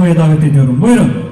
almaya davet ediyorum. Buyurun.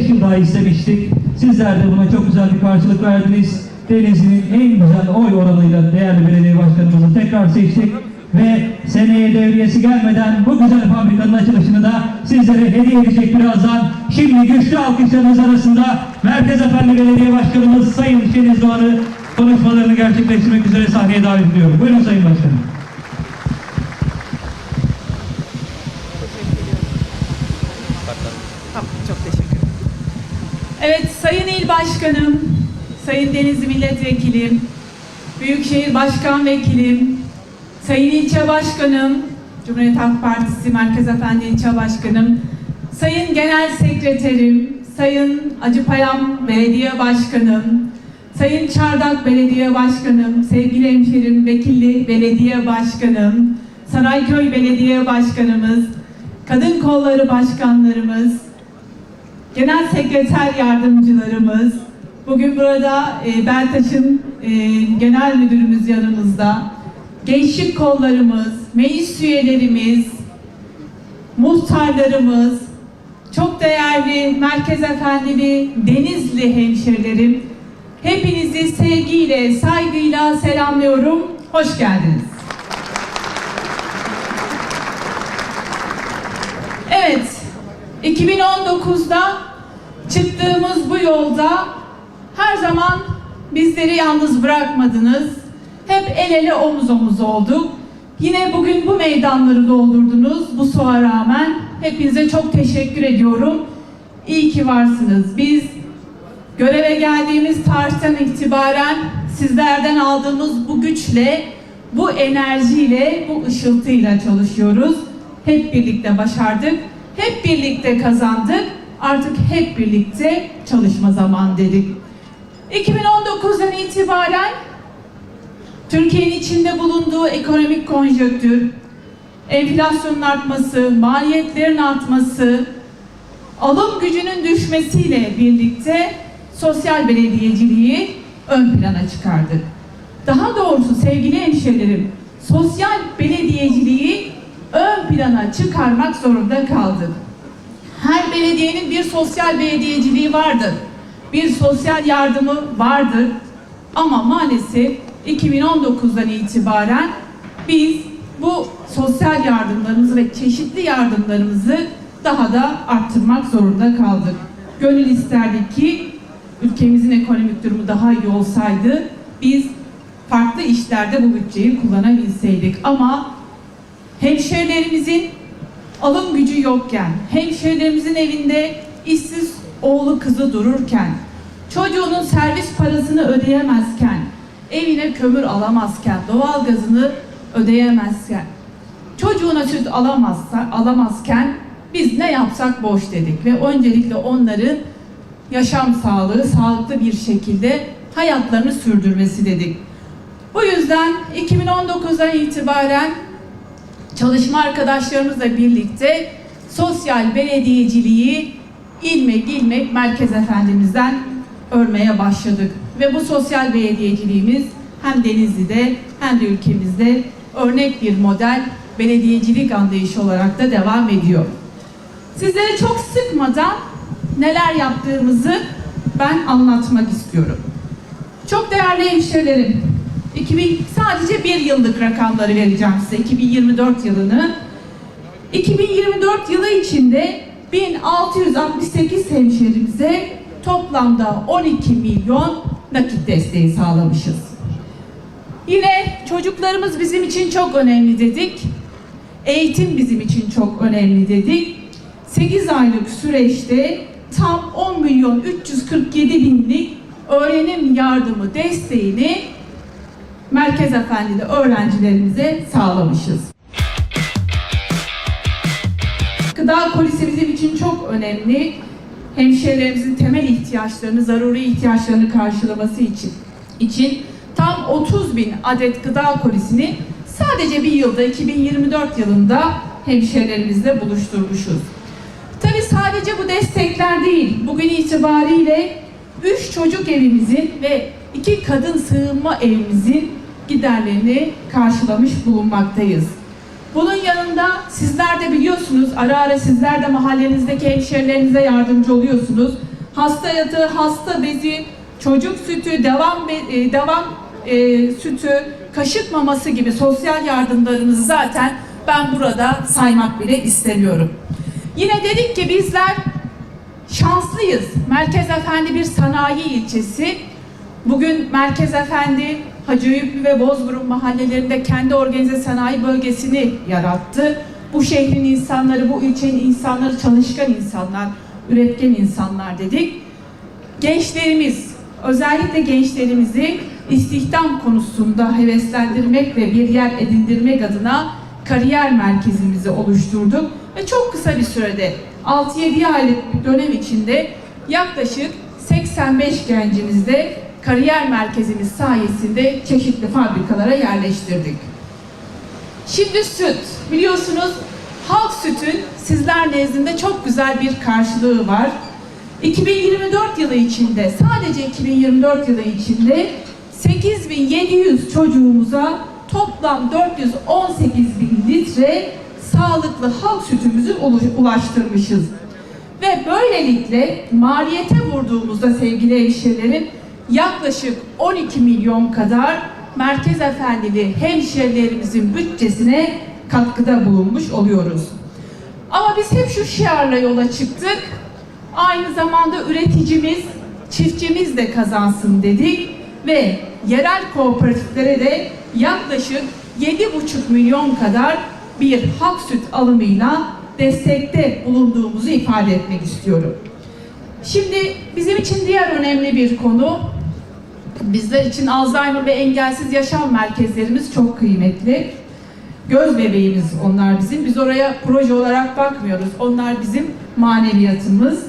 5 yıl daha istemiştik. Sizler de buna çok güzel bir karşılık verdiniz. Denizli'nin en güzel oy oranıyla değerli belediye başkanımızı tekrar seçtik ve seneye devriyesi gelmeden bu güzel fabrikanın açılışını da sizlere hediye edecek birazdan. Şimdi güçlü alkışlarınız arasında Merkez Efendi Belediye Başkanımız Sayın Şeniz Doğan'ı konuşmalarını gerçekleştirmek üzere sahneye davet ediyorum. Buyurun Sayın Başkanım. Tamam, çok teşekkür ederim. Evet, Sayın İl Başkanım, Sayın Denizli Milletvekilim, Büyükşehir Başkan Vekilim, Sayın İlçe Başkanım, Cumhuriyet Halk Partisi Merkez Efendi İlçe Başkanım, Sayın Genel Sekreterim, Sayın Acıpayam Belediye Başkanım, Sayın Çardak Belediye Başkanım, sevgili hemşerim Vekilli Belediye Başkanım, Sarayköy Belediye Başkanımız, Kadın Kolları Başkanlarımız, Genel Sekreter Yardımcılarımız, bugün burada e, Beltaş'ın e, Genel Müdürümüz yanımızda, Gençlik Kollarımız, meclis üyelerimiz, muhtarlarımız, çok değerli Merkez Efendili Denizli hemşerilerim, hepinizi sevgiyle, saygıyla selamlıyorum. Hoş geldiniz. Evet, 2019'da çıktığımız bu yolda her zaman bizleri yalnız bırakmadınız. Hep el ele omuz omuz olduk. Yine bugün bu meydanları doldurdunuz bu suğa rağmen. Hepinize çok teşekkür ediyorum. İyi ki varsınız. Biz göreve geldiğimiz tarihten itibaren sizlerden aldığımız bu güçle, bu enerjiyle, bu ışıltıyla çalışıyoruz. Hep birlikte başardık, hep birlikte kazandık. Artık hep birlikte çalışma zamanı dedik. 2019'dan itibaren Türkiye'nin içinde bulunduğu ekonomik konjonktür, enflasyonun artması, maliyetlerin artması, alım gücünün düşmesiyle birlikte sosyal belediyeciliği ön plana çıkardık. Daha doğrusu sevgili hemşehrilerim, sosyal belediyeciliği ön plana çıkarmak zorunda kaldık. Her belediyenin bir sosyal belediyeciliği vardır. Bir sosyal yardımı vardır. Ama maalesef 2019'dan itibaren biz bu sosyal yardımlarımızı ve çeşitli yardımlarımızı daha da arttırmak zorunda kaldık. Gönül isterdik ki ülkemizin ekonomik durumu daha iyi olsaydı biz farklı işlerde bu bütçeyi kullanabilseydik. Ama hemşehrilerimizin alım gücü yokken, hemşehrilerimizin evinde işsiz oğlu kızı dururken, çocuğunun servis parasını ödeyemezken, evine kömür alamazken, doğalgazını ödeyemezken, çocuğuna süt alamazsa, alamazken biz ne yapsak boş dedik ve öncelikle onların yaşam sağlığı, sağlıklı bir şekilde hayatlarını sürdürmesi dedik. Bu yüzden 2019'dan itibaren çalışma arkadaşlarımızla birlikte sosyal belediyeciliği ilmek ilmek Merkez Efendimiz'den örmeye başladık. Ve bu sosyal belediyeciliğimiz hem Denizli'de hem de ülkemizde örnek bir model belediyecilik anlayışı olarak da devam ediyor. Sizlere çok sıkmadan neler yaptığımızı ben anlatmak istiyorum. Çok değerli hemşehrilerim, 2000, sadece bir yıllık rakamları vereceğim size, 2024 yılını. 2024 yılı içinde 1668 hemşehrimize toplamda 12 milyon nakit desteği sağlamışız. Yine çocuklarımız bizim için çok önemli dedik. Eğitim bizim için çok önemli dedik. 8 aylık süreçte tam 10 milyon 347 binlik öğrenim yardımı desteğini Merkez Efendi'de öğrencilerimize sağlamışız. Gıda kolisi bizim için çok önemli. Hemşehrilerimizin temel ihtiyaçlarını, zaruri ihtiyaçlarını karşılaması için için tam 30 bin adet gıda kolisini sadece bir yılda 2024 yılında hemşehrilerimizle buluşturmuşuz. Tabi sadece bu destekler değil, bugün itibariyle 3 çocuk evimizin ve 2 kadın sığınma evimizin giderlerini karşılamış bulunmaktayız. Bunun yanında sizler de biliyorsunuz, ara ara sizler de mahallenizdeki hemşerilerinize yardımcı oluyorsunuz. Hasta yatağı, hasta bezi, çocuk sütü, devam e, devam e, sütü, kaşık maması gibi sosyal yardımlarımızı zaten ben burada saymak bile istemiyorum. Yine dedik ki bizler şanslıyız. Merkez Efendi bir sanayi ilçesi. Bugün Merkez Efendi Hacı Eyüplü ve Bozburun mahallelerinde kendi organize sanayi bölgesini yarattı. Bu şehrin insanları, bu ilçenin insanları çalışkan insanlar, üretken insanlar dedik. Gençlerimiz, özellikle gençlerimizi istihdam konusunda heveslendirmek ve bir yer edindirmek adına kariyer merkezimizi oluşturduk ve çok kısa bir sürede 6-7 aylık bir dönem içinde yaklaşık 85 gencimizde kariyer merkezimiz sayesinde çeşitli fabrikalara yerleştirdik. Şimdi süt. Biliyorsunuz halk sütün sizler nezdinde çok güzel bir karşılığı var. 2024 yılı içinde, sadece 2024 yılı içinde 8700 çocuğumuza toplam 418 bin litre sağlıklı halk sütümüzü ulaştırmışız. Ve böylelikle maliyete vurduğumuzda sevgili hemşehrilerim yaklaşık 12 milyon kadar Merkez Efendili hemşehrilerimizin bütçesine katkıda bulunmuş oluyoruz. Ama biz hep şu şiarla yola çıktık. Aynı zamanda üreticimiz, çiftçimiz de kazansın dedik ve yerel kooperatiflere de yaklaşık 7,5 milyon kadar bir halk süt alımıyla destekte bulunduğumuzu ifade etmek istiyorum. Şimdi bizim için diğer önemli bir konu, bizler için Alzheimer ve engelsiz yaşam merkezlerimiz çok kıymetli. Göz bebeğimiz onlar bizim. Biz oraya proje olarak bakmıyoruz. Onlar bizim maneviyatımız.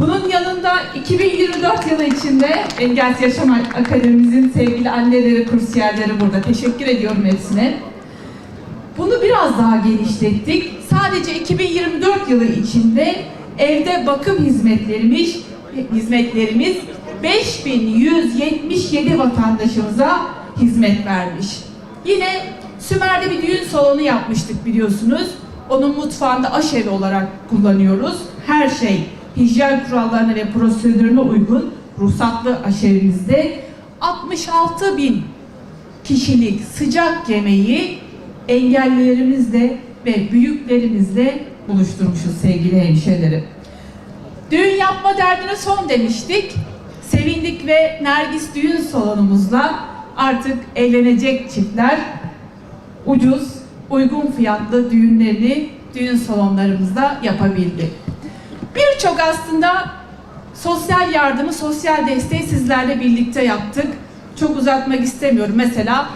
Bunun yanında 2024 yılı içinde Engelsiz Yaşam Akademimizin sevgili anneleri, kursiyerleri burada. Teşekkür ediyorum hepsine. Bunu biraz daha genişlettik. Sadece 2024 yılı içinde evde bakım hizmetlerimiz hizmetlerimiz 5177 vatandaşımıza hizmet vermiş. Yine Sümer'de bir düğün salonu yapmıştık biliyorsunuz. Onun mutfağında aşevi olarak kullanıyoruz. Her şey hijyen kurallarına ve prosedürüne uygun ruhsatlı aşevimizde 66 bin kişilik sıcak yemeği engellilerimizle ve büyüklerimizle buluşturmuşuz sevgili hemşehrilerim. Düğün yapma derdine son demiştik. Sevindik ve Nergis düğün salonumuzla artık evlenecek çiftler ucuz, uygun fiyatlı düğünlerini düğün salonlarımızda yapabildi. Birçok aslında sosyal yardımı, sosyal desteği sizlerle birlikte yaptık. Çok uzatmak istemiyorum. Mesela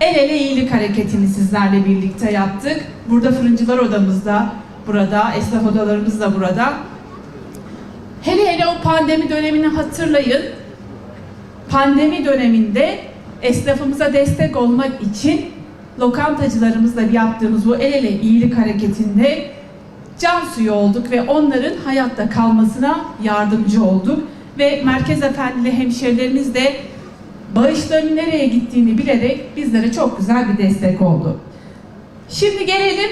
El Ele İyilik Hareketi'ni sizlerle birlikte yaptık. Burada fırıncılar odamızda, burada, esnaf odalarımız da burada. Hele hele o pandemi dönemini hatırlayın. Pandemi döneminde esnafımıza destek olmak için lokantacılarımızla yaptığımız bu el ele iyilik hareketinde can suyu olduk ve onların hayatta kalmasına yardımcı olduk. Ve Merkez Efendili hemşerilerimiz de bağışların nereye gittiğini bilerek bizlere çok güzel bir destek oldu. Şimdi gelelim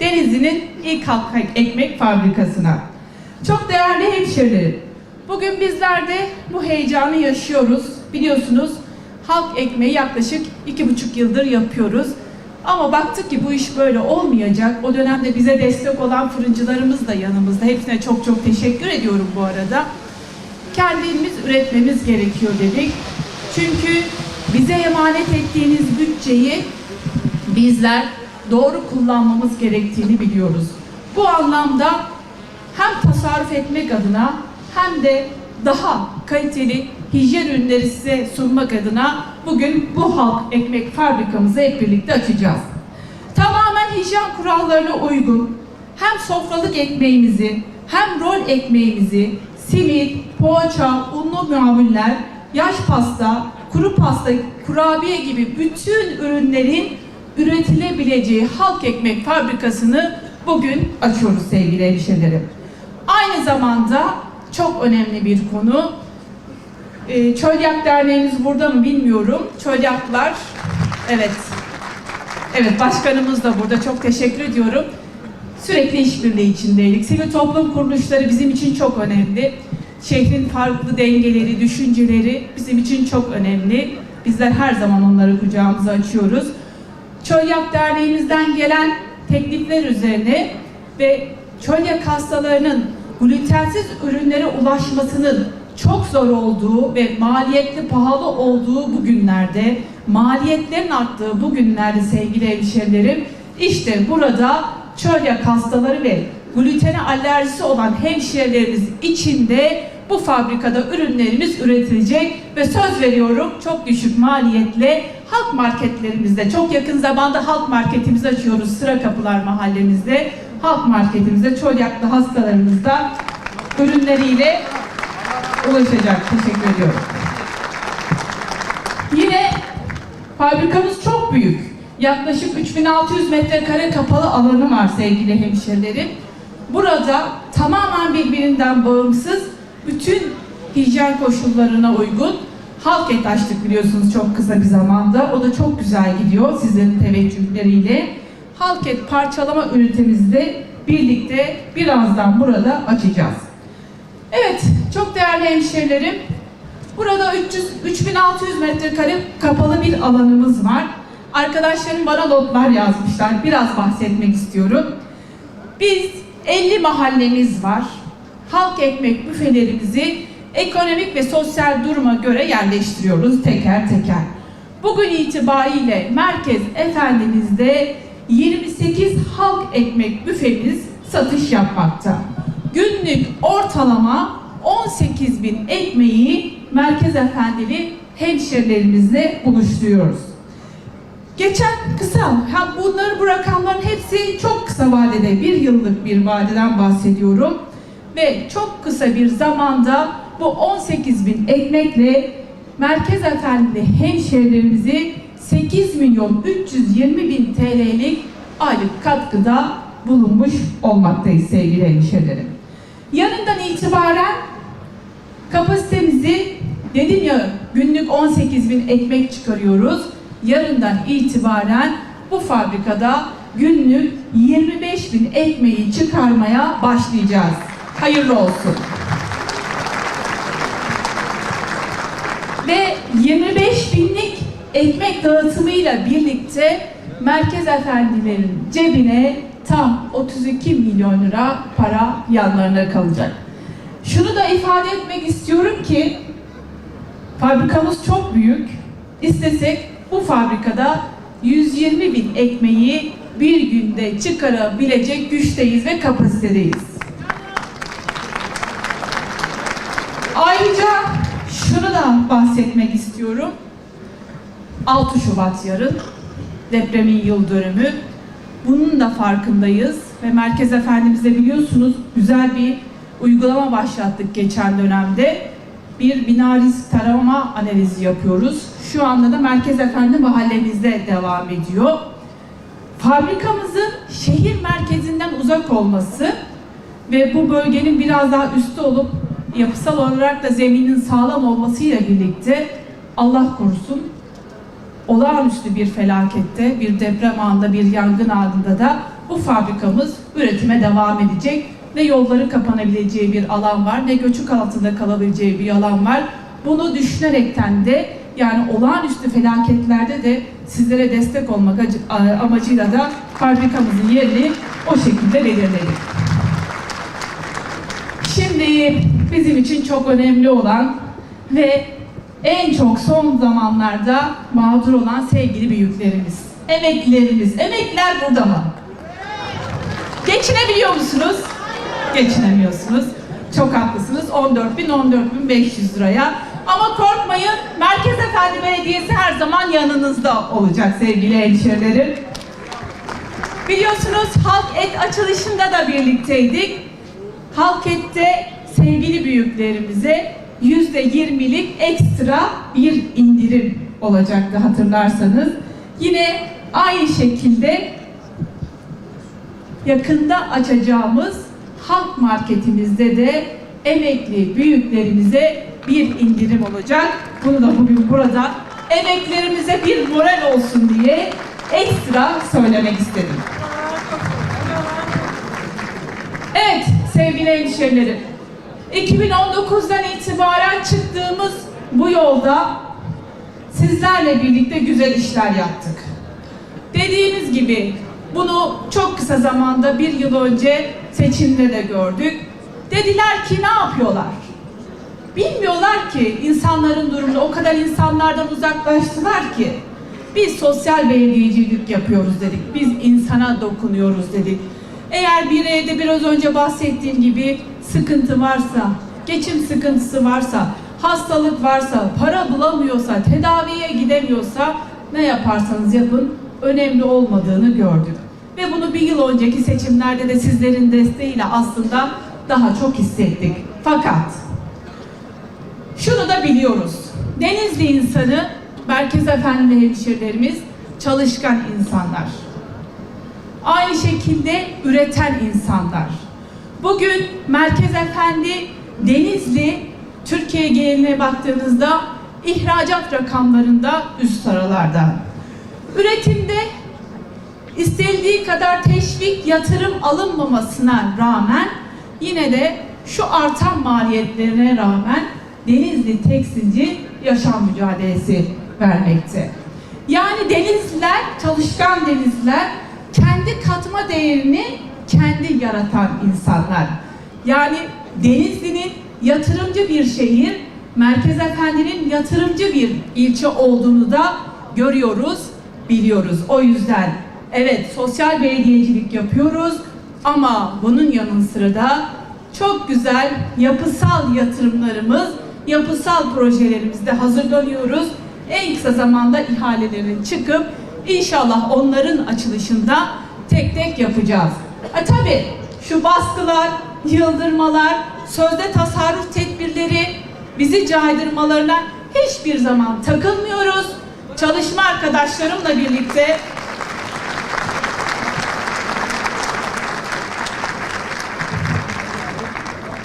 Denizli'nin ilk halk ekmek fabrikasına. Çok değerli hemşerilerim, bugün bizler de bu heyecanı yaşıyoruz. Biliyorsunuz halk ekmeği yaklaşık iki buçuk yıldır yapıyoruz. Ama baktık ki bu iş böyle olmayacak. O dönemde bize destek olan fırıncılarımız da yanımızda. Hepsine çok çok teşekkür ediyorum bu arada. Kendimiz üretmemiz gerekiyor dedik. Çünkü bize emanet ettiğiniz bütçeyi bizler doğru kullanmamız gerektiğini biliyoruz. Bu anlamda hem tasarruf etmek adına hem de daha kaliteli hijyen ürünleri size sunmak adına bugün bu halk ekmek fabrikamızı hep birlikte açacağız. Tamamen hijyen kurallarına uygun hem sofralık ekmeğimizi hem rol ekmeğimizi simit, poğaça, unlu mamuller, yaş pasta, kuru pasta, kurabiye gibi bütün ürünlerin üretilebileceği halk ekmek fabrikasını bugün açıyoruz sevgili hemşehrilerim. Aynı zamanda çok önemli bir konu. Ee, Çölyak Derneğimiz burada mı bilmiyorum. Çölyaklar, evet. Evet, başkanımız da burada. Çok teşekkür ediyorum. Sürekli işbirliği içindeydik. Sivil toplum kuruluşları bizim için çok önemli. Şehrin farklı dengeleri, düşünceleri bizim için çok önemli. Bizler her zaman onları kucağımıza açıyoruz. Çölyak Derneğimizden gelen teklifler üzerine ve çölyak hastalarının glutensiz ürünlere ulaşmasının çok zor olduğu ve maliyetli pahalı olduğu bu günlerde, maliyetlerin arttığı bu günlerde sevgili hemşerilerim, işte burada çölyak hastaları ve glutene alerjisi olan hemşehrilerimiz için de bu fabrikada ürünlerimiz üretilecek ve söz veriyorum çok düşük maliyetle halk marketlerimizde çok yakın zamanda halk marketimizi açıyoruz Sıra Kapılar mahallemizde halk marketimizde çolyaklı hastalarımız da ürünleriyle ulaşacak. Teşekkür ediyorum. Yine fabrikamız çok büyük. Yaklaşık 3600 metrekare kapalı alanı var sevgili hemşerilerim. Burada tamamen birbirinden bağımsız bütün hijyen koşullarına uygun halk et açtık biliyorsunuz çok kısa bir zamanda. O da çok güzel gidiyor sizlerin teveccühleriyle. Halk et parçalama ünitemizi de birlikte birazdan burada açacağız. Evet, çok değerli hemşehrilerim. Burada 300, 3600 metrekare kapalı bir alanımız var. Arkadaşlarım bana notlar yazmışlar. Biraz bahsetmek istiyorum. Biz 50 mahallemiz var. Halk ekmek büfelerimizi ekonomik ve sosyal duruma göre yerleştiriyoruz teker teker. Bugün itibariyle Merkez Efendimiz'de 28 halk ekmek büfemiz satış yapmakta. Günlük ortalama 18 bin ekmeği Merkez Efendili hemşerilerimizle buluşturuyoruz. Geçen kısa, ha bunları bu rakamların hepsi çok kısa vadede, bir yıllık bir vadeden bahsediyorum. Ve çok kısa bir zamanda bu 18 bin ekmekle Merkez Efendi hemşehrilerimizi 8 milyon 320 bin TL'lik aylık katkıda bulunmuş olmaktayız sevgili hemşehrilerim. Yarından itibaren kapasitemizi dedim ya günlük 18 bin ekmek çıkarıyoruz. Yarından itibaren bu fabrikada günlük 25 bin ekmeği çıkarmaya başlayacağız. Hayırlı olsun. Ve 25 binlik ekmek dağıtımıyla birlikte merkez efendilerin cebine tam 32 milyon lira para yanlarına kalacak. Şunu da ifade etmek istiyorum ki fabrikamız çok büyük. İstesek bu fabrikada 120 bin ekmeği bir günde çıkarabilecek güçteyiz ve kapasitedeyiz. Ayrıca şunu da bahsetmek istiyorum. 6 Şubat yarın depremin yıl dönümü. Bunun da farkındayız ve Merkez Efendimiz'de biliyorsunuz güzel bir uygulama başlattık geçen dönemde. Bir bina risk tarama analizi yapıyoruz. Şu anda da Merkez Efendi mahallemizde devam ediyor. Fabrikamızın şehir merkezinden uzak olması ve bu bölgenin biraz daha üstü olup yapısal olarak da zeminin sağlam olmasıyla birlikte Allah korusun olağanüstü bir felakette, bir deprem anında, bir yangın anında da bu fabrikamız üretime devam edecek. Ne yolları kapanabileceği bir alan var, ne göçük altında kalabileceği bir alan var. Bunu düşünerekten de yani olağanüstü felaketlerde de sizlere destek olmak acı- amacıyla da fabrikamızın yerini o şekilde belirledik. Şimdi bizim için çok önemli olan ve en çok son zamanlarda mağdur olan sevgili büyüklerimiz, emeklilerimiz. Emekliler burada mı? Geçinebiliyor musunuz? Geçinemiyorsunuz. Çok haklısınız. 14 bin, 14 bin 500 liraya. Ama korkmayın, Merkez Efendi Belediyesi her zaman yanınızda olacak sevgili hemşehrilerim. Biliyorsunuz Halk Et açılışında da birlikteydik. Halket'te sevgili büyüklerimize yüzde yirmilik ekstra bir indirim olacaktı hatırlarsanız. Yine aynı şekilde yakında açacağımız halk marketimizde de emekli büyüklerimize bir indirim olacak. Bunu da bugün burada emeklerimize bir moral olsun diye ekstra söylemek istedim. Evet sevgili hemşehrilerim. 2019'dan itibaren çıktığımız bu yolda sizlerle birlikte güzel işler yaptık. Dediğimiz gibi bunu çok kısa zamanda bir yıl önce seçimde de gördük. Dediler ki ne yapıyorlar? Bilmiyorlar ki insanların durumunu o kadar insanlardan uzaklaştılar ki. Biz sosyal belediyecilik yapıyoruz dedik. Biz insana dokunuyoruz dedik. Eğer bir evde biraz önce bahsettiğim gibi sıkıntı varsa, geçim sıkıntısı varsa, hastalık varsa, para bulamıyorsa, tedaviye gidemiyorsa ne yaparsanız yapın önemli olmadığını gördük. Ve bunu bir yıl önceki seçimlerde de sizlerin desteğiyle aslında daha çok hissettik. Fakat şunu da biliyoruz. Denizli insanı, Merkez Efendi hemşehrilerimiz çalışkan insanlar. Aynı şekilde üreten insanlar. Bugün Merkez Efendi Denizli Türkiye geneline baktığınızda ihracat rakamlarında üst sıralarda. Üretimde istenildiği kadar teşvik yatırım alınmamasına rağmen yine de şu artan maliyetlerine rağmen Denizli tekstilci yaşam mücadelesi vermekte. Yani denizliler, çalışkan denizliler kendi katma değerini kendi yaratan insanlar. Yani Denizli'nin yatırımcı bir şehir, Merkez Efendi'nin yatırımcı bir ilçe olduğunu da görüyoruz, biliyoruz. O yüzden evet sosyal belediyecilik yapıyoruz ama bunun yanı sıra da çok güzel yapısal yatırımlarımız, yapısal projelerimizde hazırlanıyoruz. En kısa zamanda ihalelerin çıkıp inşallah onların açılışında tek tek yapacağız. E tabi şu baskılar, yıldırmalar, sözde tasarruf tedbirleri bizi caydırmalarına hiçbir zaman takılmıyoruz. Çalışma arkadaşlarımla birlikte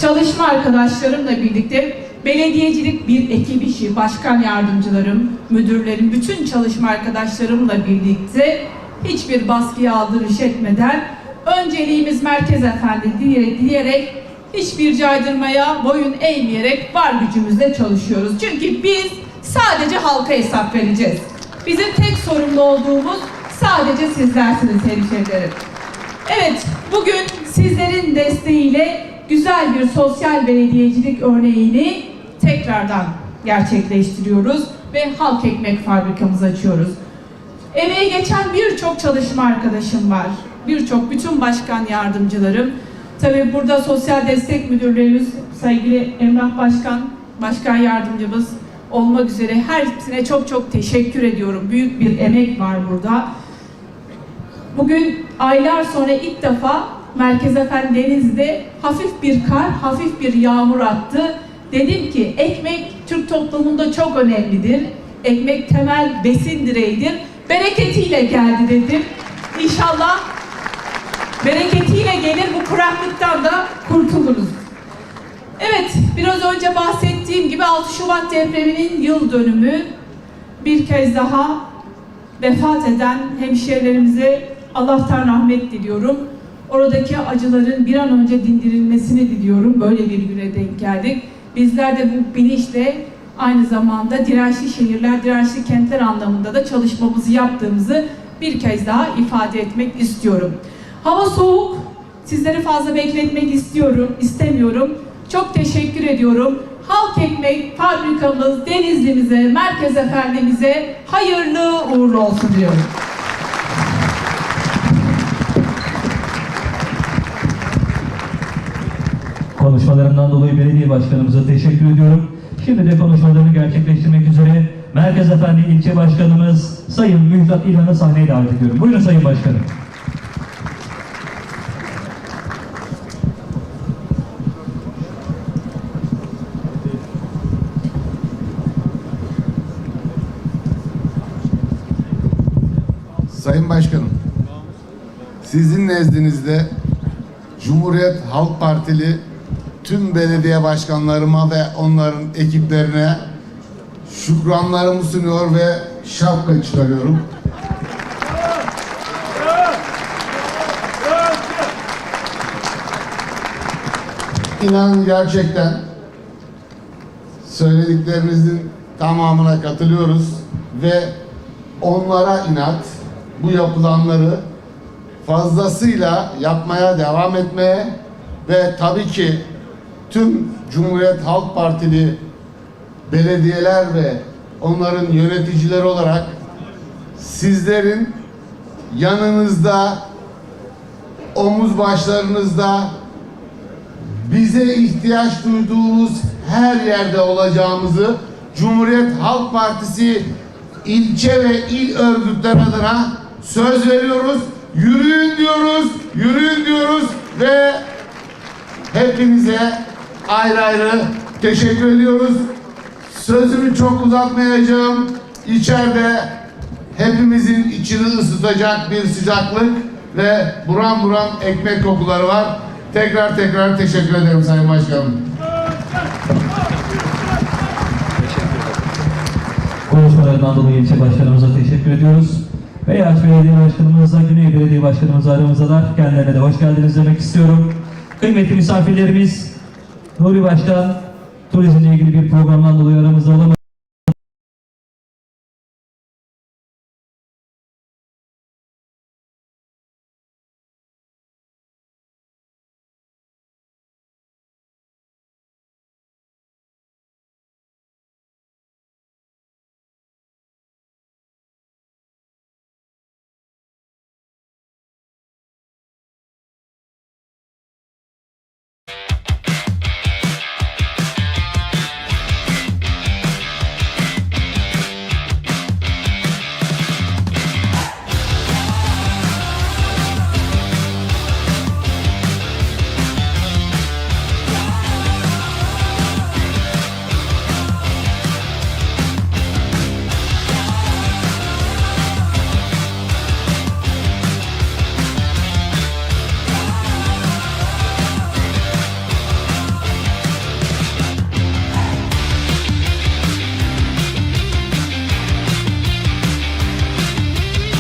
çalışma arkadaşlarımla birlikte belediyecilik bir ekip işi, başkan yardımcılarım, müdürlerim, bütün çalışma arkadaşlarımla birlikte hiçbir baskıya aldırış etmeden önceliğimiz Merkez Efendi diye, diyerek hiçbir caydırmaya boyun eğmeyerek var gücümüzle çalışıyoruz. Çünkü biz sadece halka hesap vereceğiz. Bizim tek sorumlu olduğumuz sadece sizlersiniz hemşehrilerim. Evet, bugün sizlerin desteğiyle güzel bir sosyal belediyecilik örneğini tekrardan gerçekleştiriyoruz ve halk ekmek fabrikamızı açıyoruz. Emeği geçen birçok çalışma arkadaşım var. Birçok, bütün başkan yardımcılarım. Tabii burada sosyal destek müdürlerimiz, sevgili Emrah Başkan, başkan yardımcımız olmak üzere hepsine çok çok teşekkür ediyorum. Büyük bir emek var burada. Bugün aylar sonra ilk defa Merkez Efendi Deniz'de hafif bir kar, hafif bir yağmur attı. Dedim ki ekmek Türk toplumunda çok önemlidir. Ekmek temel besin direğidir. Bereketiyle geldi dedim. İnşallah bereketiyle gelir bu kuraklıktan da kurtuluruz. Evet, biraz önce bahsettiğim gibi 6 Şubat depreminin yıl dönümü bir kez daha vefat eden hemşehrilerimize Allah'tan rahmet diliyorum. Oradaki acıların bir an önce dindirilmesini diliyorum. Böyle bir güne denk geldik. Bizler de bu bilinçle aynı zamanda dirençli şehirler, dirençli kentler anlamında da çalışmamızı yaptığımızı bir kez daha ifade etmek istiyorum. Hava soğuk. Sizleri fazla bekletmek istiyorum, istemiyorum. Çok teşekkür ediyorum. Halk Ekmek fabrikamız Denizli'mize, Merkez Efendimize hayırlı uğurlu olsun diyorum. Konuşmalarından dolayı belediye başkanımıza teşekkür ediyorum. Şimdi de konuşmalarını gerçekleştirmek üzere Merkez Efendi ilçe başkanımız Sayın Müjdat İlhan'ı sahneye davet ediyorum. Buyurun Sayın Başkanım. Sayın Başkanım, sizin nezdinizde Cumhuriyet Halk Partili tüm belediye başkanlarıma ve onların ekiplerine şükranlarımı sunuyor ve şapka çıkarıyorum. İnanın gerçekten söylediklerinizin tamamına katılıyoruz ve onlara inat bu yapılanları fazlasıyla yapmaya devam etmeye ve tabii ki tüm Cumhuriyet Halk Partili belediyeler ve onların yöneticileri olarak sizlerin yanınızda omuz başlarınızda bize ihtiyaç duyduğunuz her yerde olacağımızı Cumhuriyet Halk Partisi ilçe ve il örgütler adına söz veriyoruz. Yürüyün diyoruz, yürüyün diyoruz ve hepinize ayrı ayrı teşekkür ediyoruz. Sözümü çok uzatmayacağım. İçeride hepimizin içini ısıtacak bir sıcaklık ve buram buram ekmek kokuları var. Tekrar tekrar teşekkür ederim Sayın Başkanım. Konuşmalarından dolayı ilçe başkanımıza teşekkür ediyoruz. Beyaz Belediye Başkanımızla, Güney Belediye Başkanımız aramızdalar. Kendilerine de hoş geldiniz demek istiyorum. Kıymetli misafirlerimiz, Nuri Başkan turizmle ilgili bir programdan dolayı aramızda olamadı.